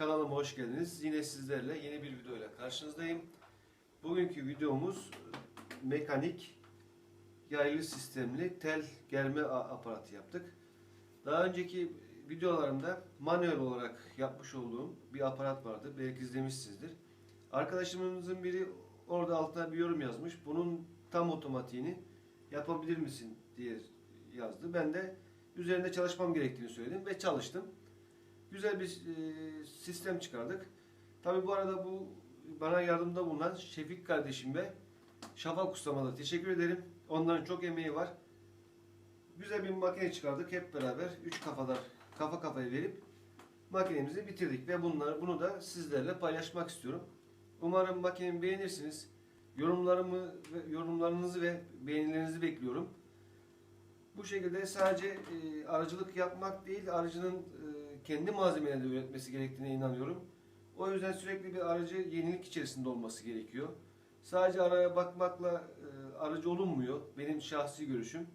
Kanalıma hoş geldiniz. Yine sizlerle yeni bir videoyla karşınızdayım. Bugünkü videomuz e, mekanik yaylı sistemli tel germe aparatı yaptık. Daha önceki videolarımda manuel olarak yapmış olduğum bir aparat vardı. Belki izlemişsinizdir. Arkadaşımızın biri orada altına bir yorum yazmış. Bunun tam otomatiğini yapabilir misin diye yazdı. Ben de üzerinde çalışmam gerektiğini söyledim ve çalıştım. Güzel bir e, sistem çıkardık. Tabi bu arada bu bana yardımda bulunan Şefik kardeşim ve Şafak Ustama teşekkür ederim. Onların çok emeği var. Güzel bir makine çıkardık hep beraber. Üç kafalar kafa kafaya verip makinemizi bitirdik ve bunları bunu da sizlerle paylaşmak istiyorum. Umarım makinemi beğenirsiniz. Yorumlarımı yorumlarınızı ve beğenilerinizi bekliyorum. Bu şekilde sadece e, aracılık yapmak değil, aracının e, kendi malzemelerini de üretmesi gerektiğine inanıyorum. O yüzden sürekli bir aracı yenilik içerisinde olması gerekiyor. Sadece araya bakmakla e, aracı olunmuyor. Benim şahsi görüşüm.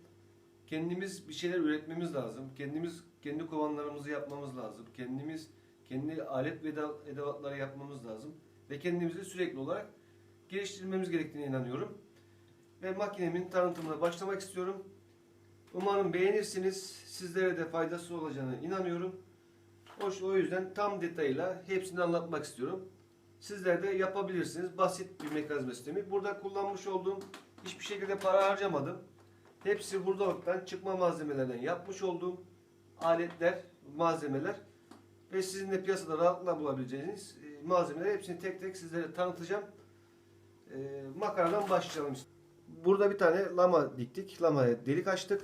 Kendimiz bir şeyler üretmemiz lazım. Kendimiz kendi kovanlarımızı yapmamız lazım. Kendimiz kendi alet ve edevatları yapmamız lazım. Ve kendimizi sürekli olarak geliştirmemiz gerektiğine inanıyorum. Ve makinemin tanıtımına başlamak istiyorum. Umarım beğenirsiniz. Sizlere de faydası olacağına inanıyorum. Hoş, o yüzden tam detayıyla hepsini anlatmak istiyorum. Sizler de yapabilirsiniz. Basit bir mekanizma sistemi. Burada kullanmış olduğum hiçbir şekilde para harcamadım. Hepsi hurdalıktan çıkma malzemelerden yapmış olduğum aletler, malzemeler ve sizin de piyasada rahatlıkla bulabileceğiniz e, malzemeler hepsini tek tek sizlere tanıtacağım. E, makaradan başlayalım. Burada bir tane lama diktik. Lamaya delik açtık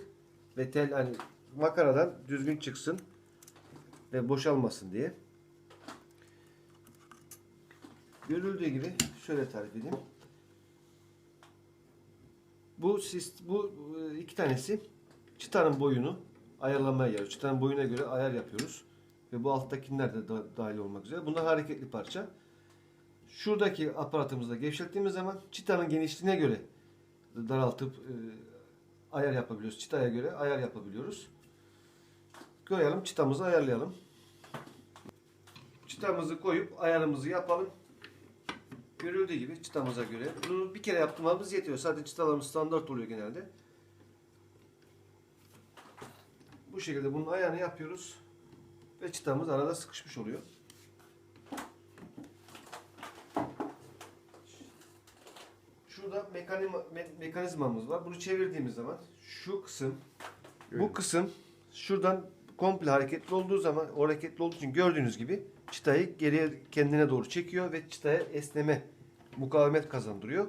ve tel hani makaradan düzgün çıksın ve boşalmasın diye. Görüldüğü gibi şöyle tarif edeyim. Bu bu e, iki tanesi çıtanın boyunu ayarlamaya yarıyor. Çıtanın boyuna göre ayar yapıyoruz. Ve bu alttakiler de da- dahil olmak üzere. Bunlar hareketli parça. Şuradaki aparatımızda gevşettiğimiz zaman çıtanın genişliğine göre daraltıp e, ayar yapabiliyoruz. Çıtaya göre ayar yapabiliyoruz. Koyalım çıtamızı ayarlayalım. Çıtamızı koyup ayarımızı yapalım. Görüldüğü gibi çıtamıza göre. Bunu bir kere yaptırmamız yetiyor. Zaten çıtalarımız standart oluyor genelde. Bu şekilde bunun ayarını yapıyoruz. Ve çıtamız arada sıkışmış oluyor. Şurada mekanizma, me- mekanizmamız var. Bunu çevirdiğimiz zaman şu kısım, bu kısım şuradan komple hareketli olduğu zaman, o hareketli olduğu için gördüğünüz gibi çıtayı geriye kendine doğru çekiyor ve çıtaya esneme, mukavemet kazandırıyor.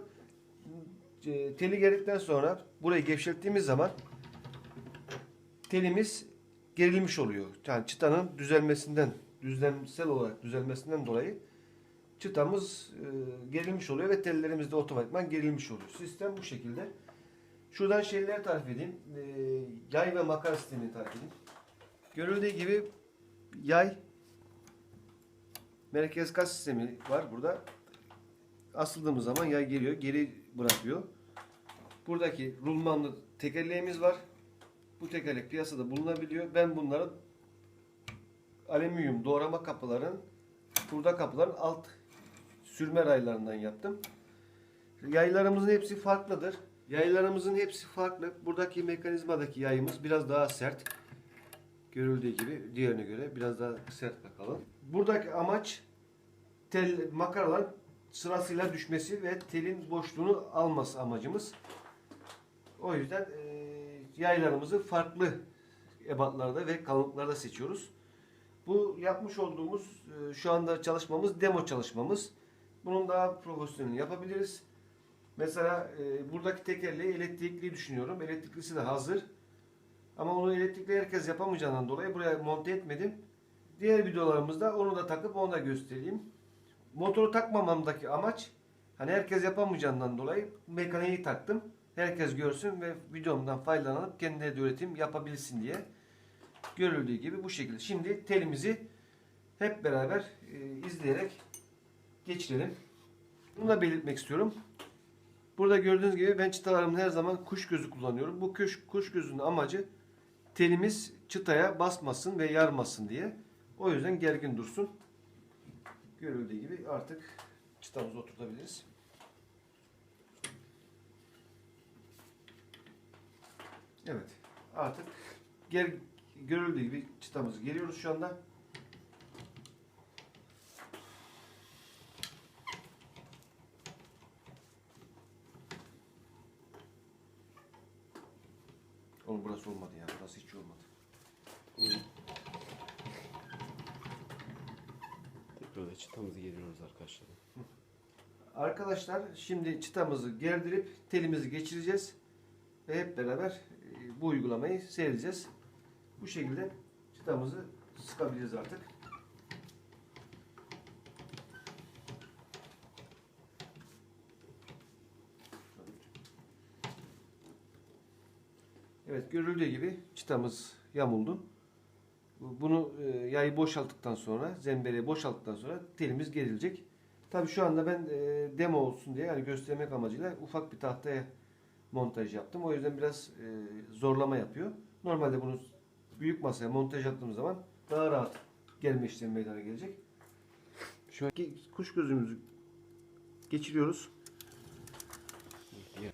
E, Teli geldikten sonra burayı gevşettiğimiz zaman telimiz gerilmiş oluyor. Yani çıtanın düzelmesinden, düzlemsel olarak düzelmesinden dolayı çıtamız e, gerilmiş oluyor ve tellerimiz de otomatikman gerilmiş oluyor. Sistem bu şekilde. Şuradan şeyleri tarif edeyim. E, yay ve makara sistemini tarif edeyim. Görüldüğü gibi yay merkez kas sistemi var burada. Asıldığımız zaman yay geliyor, geri bırakıyor. Buradaki rulmanlı tekerleğimiz var. Bu tekerlek piyasada bulunabiliyor. Ben bunları alüminyum doğrama kapıların burada kapıların alt sürme raylarından yaptım. Yaylarımızın hepsi farklıdır. Yaylarımızın hepsi farklı. Buradaki mekanizmadaki yayımız biraz daha sert. Görüldüğü gibi diğerine göre biraz daha sert bakalım. Buradaki amaç tel makaraların sırasıyla düşmesi ve telin boşluğunu alması amacımız. O yüzden eee, yaylarımızı farklı ebatlarda ve kalınlıklarda seçiyoruz. Bu yapmış olduğumuz e, şu anda çalışmamız demo çalışmamız. Bunun daha profesyonel yapabiliriz. Mesela e, buradaki tekerleği elektrikli düşünüyorum. Elektriklisi de hazır. Ama onu elektrikli herkes yapamayacağından dolayı buraya monte etmedim. Diğer videolarımızda onu da takıp onu da göstereyim. Motoru takmamamdaki amaç hani herkes yapamayacağından dolayı mekaniği taktım. Herkes görsün ve videomdan faydalanıp kendine de üretim yapabilsin diye. Görüldüğü gibi bu şekilde. Şimdi telimizi hep beraber e, izleyerek geçirelim. Bunu da belirtmek istiyorum. Burada gördüğünüz gibi ben çıtalarımda her zaman kuş gözü kullanıyorum. Bu kuş, kuş gözünün amacı telimiz çıtaya basmasın ve yarmasın diye. O yüzden gergin dursun. Görüldüğü gibi artık çıtamızı oturtabiliriz. Evet. Artık gel, görüldüğü gibi çıtamızı geliyoruz şu anda. Burası olmadı ya. Burası hiç olmadı. Tekrar da çıtamızı geliyoruz arkadaşlar. Arkadaşlar şimdi çıtamızı gerdirip telimizi geçireceğiz. Ve hep beraber e, bu uygulamayı seyredeceğiz. Bu şekilde çıtamızı sıkabiliriz artık. Evet görüldüğü gibi çıtamız yamuldu. Bunu e, yayı boşalttıktan sonra, zembereyi boşalttıktan sonra telimiz gerilecek. Tabii şu anda ben e, demo olsun diye yani göstermek amacıyla ufak bir tahtaya montaj yaptım. O yüzden biraz e, zorlama yapıyor. Normalde bunu büyük masaya montaj yaptığımız zaman daha rahat gelme işlemi meydana gelecek. An kuş gözümüzü geçiriyoruz. Diğer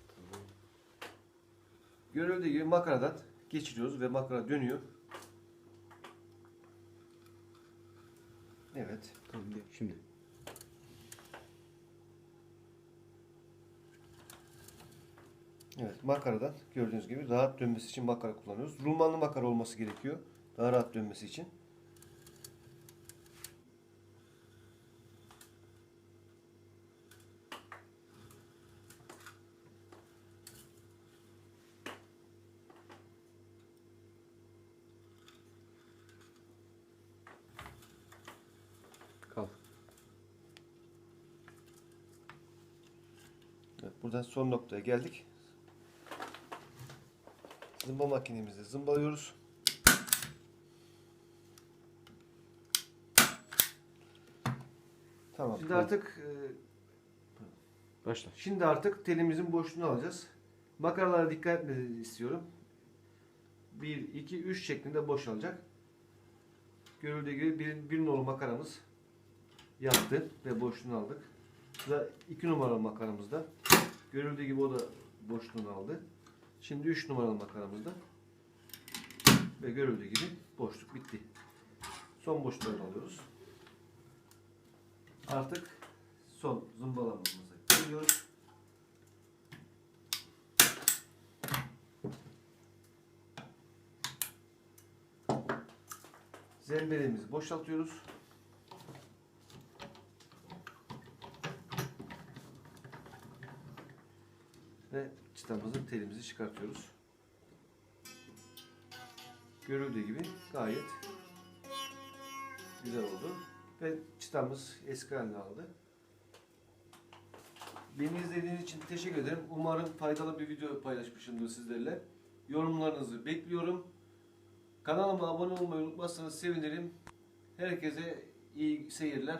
Görüldüğü gibi makaradan geçiriyoruz ve makara dönüyor. Evet. Tamam. Şimdi. Evet makaradan gördüğünüz gibi rahat dönmesi için makara kullanıyoruz. Rulmanlı makara olması gerekiyor. Daha rahat dönmesi için. Kal. Evet, buradan son noktaya geldik. Zımba makinemizde zımbalıyoruz. Tamam. Şimdi artık e, Başla. Şimdi artık telimizin boşluğunu alacağız. Makaralara dikkat etmenizi istiyorum. 1, 2, 3 şeklinde boşalacak. Görüldüğü gibi bir, bir nolu makaramız yattı ve boşluğunu aldık. Bu da 2 numaralı makaramızda. Görüldüğü gibi o da boşluğunu aldı. Şimdi 3 numaralı makaramızda. Ve görüldüğü gibi boşluk bitti. Son boşluğunu alıyoruz. Artık son zımbalamamıza geliyoruz. Zemberemizi boşaltıyoruz. Ve çıtamızın telimizi çıkartıyoruz. Görüldüğü gibi gayet güzel oldu. Ve çıtamız eski haline aldı. Beni izlediğiniz için teşekkür ederim. Umarım faydalı bir video paylaşmışımdır sizlerle. Yorumlarınızı bekliyorum. Kanalıma abone olmayı unutmazsanız sevinirim. Herkese iyi seyirler.